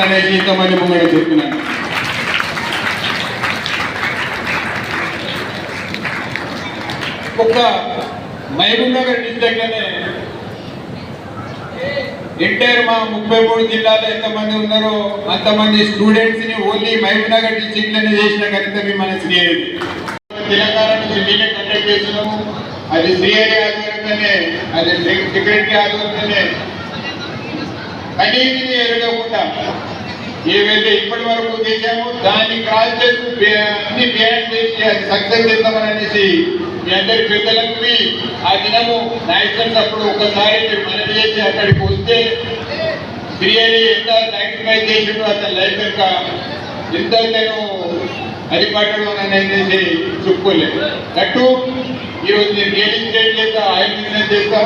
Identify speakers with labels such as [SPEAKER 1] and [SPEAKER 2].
[SPEAKER 1] అనేసి ఇంతమంది ముంగడ చెప్పినాను ఒక్క మహబూబ్ నగర్ డిస్ట్రిక్ట్ ఎంటైర్ మా ముప్పై మూడు జిల్లాలో ఎంతమంది ఉన్నారో అంతమంది స్టూడెంట్స్ని ఓన్లీ మహబూబ్ నగర్లోనే చేసిన కనుక మిమ్మల్ని శ్రీహరి. తెలంగాణ మీరే కండక్ట్ చేస్తున్నాము. అది శ్రీహరి ఆధ్వర్యంలోనే అది సెక్రటరీ ఆధ్వర్యంలోనే. కనీవిని ఎరగకుండా ఏవైతే ఇప్పటి వరకు చేశామో దాన్ని క్రాస్ చేసి అన్ని బియాండ్ చేసి అది సక్సెస్ చేద్దామని అనేసి మీ అందరి పెద్దలకు ఆ దినము నాయకులు అప్పుడు ఒకసారి మనవి చేసి అక్కడికి వస్తే బిర్యానీ ఎంత సాక్రిఫైస్ చేసిండో అతని లైఫ్ యొక్క ఎంత నేను అరిపాటలో అనేసి చెప్పుకోలేదు. అటు ఈరోజు నేను రియల్ ఎస్టేట్ చేస్తా ఆయిల్ బిజినెస్ చేస్తా.